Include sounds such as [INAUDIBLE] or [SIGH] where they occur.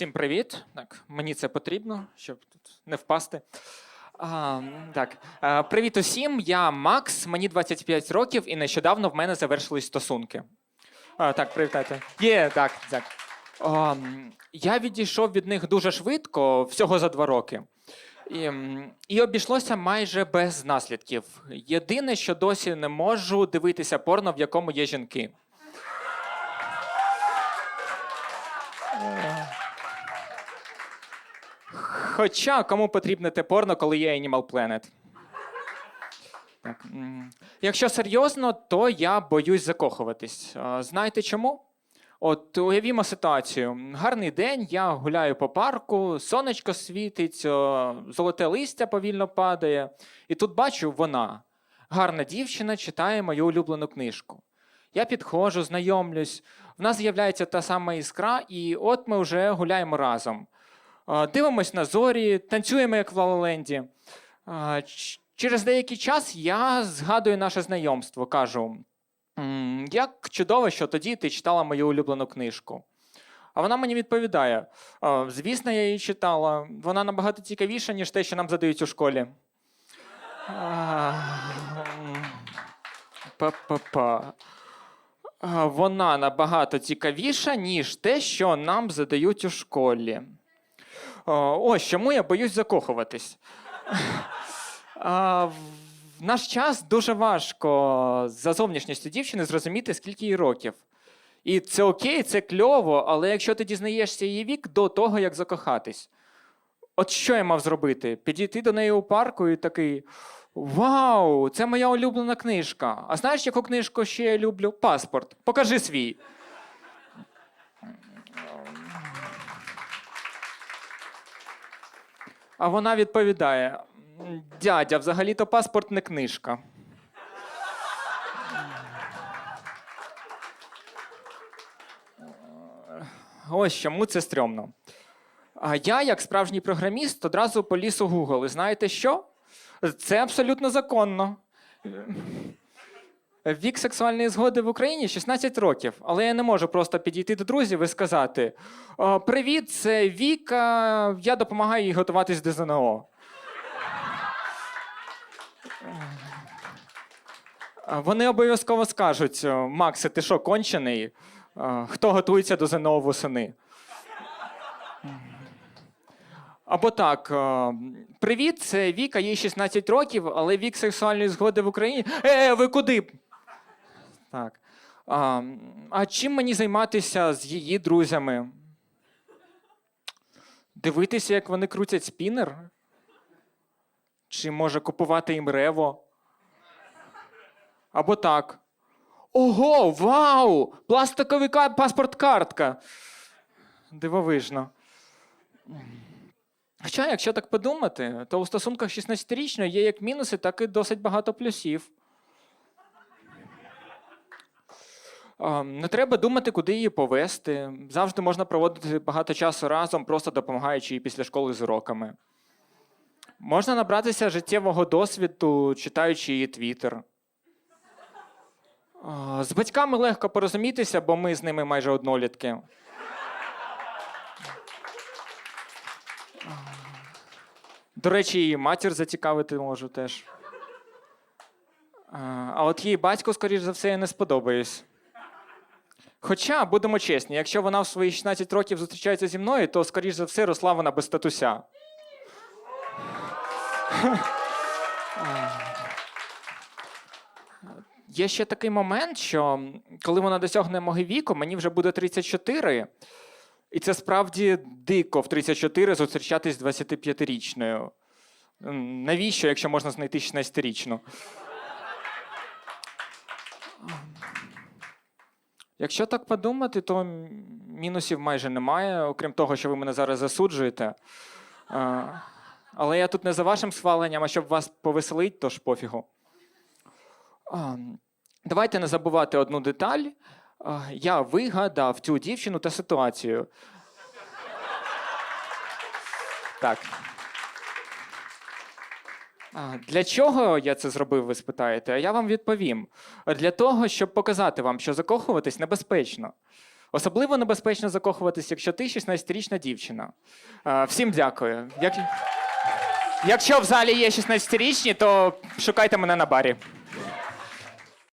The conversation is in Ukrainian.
Всім привіт. Так, мені це потрібно, щоб тут не впасти. А, так, а, привіт усім. Я Макс, мені 25 років, і нещодавно в мене завершились стосунки. А, так, привітайте. Є, так, так. А, я відійшов від них дуже швидко, всього за два роки. І, і обійшлося майже без наслідків. Єдине, що досі не можу дивитися порно, в якому є жінки. Хоча кому потрібне те порно, коли є Animal Planet? Так. Якщо серйозно, то я боюсь закохуватись. Знаєте чому? От уявімо ситуацію. Гарний день, я гуляю по парку, сонечко світить, золоте листя повільно падає. І тут бачу вона. Гарна дівчина читає мою улюблену книжку. Я підходжу, знайомлюсь. В нас з'являється та сама іскра, і от ми вже гуляємо разом. Дивимось на зорі, танцюємо як в Лалаленді. Через деякий час я згадую наше знайомство, кажу: як чудово, що тоді ти читала мою улюблену книжку. А вона мені відповідає: звісно, я її читала. Вона набагато цікавіша, ніж те, що нам задають у школі. Па-па-па. Вона набагато цікавіша, ніж те, що нам задають у школі. О, Ось чому я боюсь закохуватись. А, В наш час дуже важко за зовнішністю дівчини зрозуміти, скільки їй років. І це окей, це кльово, але якщо ти дізнаєшся її вік до того, як закохатись. От що я мав зробити? Підійти до неї у парку і такий: Вау, це моя улюблена книжка. А знаєш, яку книжку ще я люблю? Паспорт. Покажи свій. А вона відповідає: дядя, взагалі-то паспорт не книжка. Ось чому це стрьомно. А я, як справжній програміст, одразу поліз у Google. І знаєте що? Це абсолютно законно. Вік сексуальної згоди в Україні 16 років, але я не можу просто підійти до друзів і сказати: Привіт, це Віка, я допомагаю їй готуватись до ЗНО. Вони обов'язково скажуть: Максе, ти що, кончений? Хто готується до ЗНО восени? Або так. е, Привіт, це Віка, їй 16 років, але вік сексуальної згоди в Україні. Е, ви куди? Так. А, а чим мені займатися з її друзями? Дивитися, як вони крутять спінер? Чи може купувати їм рево? Або так. Ого, вау! Пластиковий паспорт-картка. Дивовижно. Хоча, якщо так подумати, то у стосунках 16-річної є як мінуси, так і досить багато плюсів. А, Не треба думати, куди її повести. Завжди можна проводити багато часу разом, просто допомагаючи їй після школи з уроками. Можна набратися життєвого досвіду, читаючи її твіттер. З батьками легко порозумітися, бо ми з ними майже однолітки. До речі, її матір зацікавити можу теж. А, от її батьку, скоріш за все, я не сподобаюсь. Хоча, будемо чесні, якщо вона в свої 16 років зустрічається зі мною, то, скоріш за все, росла вона без статуся. [LAUGHS] Є ще такий момент, що коли вона досягне мого віку, мені вже буде 34. І це справді дико в 34 зустрічатись з 25-річною. Навіщо, якщо можна знайти 16-річну? Якщо так подумати, то мінусів майже немає, окрім того, що ви мене зараз засуджуєте. Але я тут не за вашим схваленням, а щоб вас повеселить, тож пофігу. Давайте не забувати одну деталь. Я вигадав цю дівчину та ситуацію. Так. Для чого я це зробив, ви спитаєте? А я вам відповім. Для того, щоб показати вам, що закохуватись небезпечно. Особливо небезпечно закохуватись, якщо ти 16-річна дівчина. Всім дякую. Як... Якщо в залі є 16-річні, то шукайте мене на барі.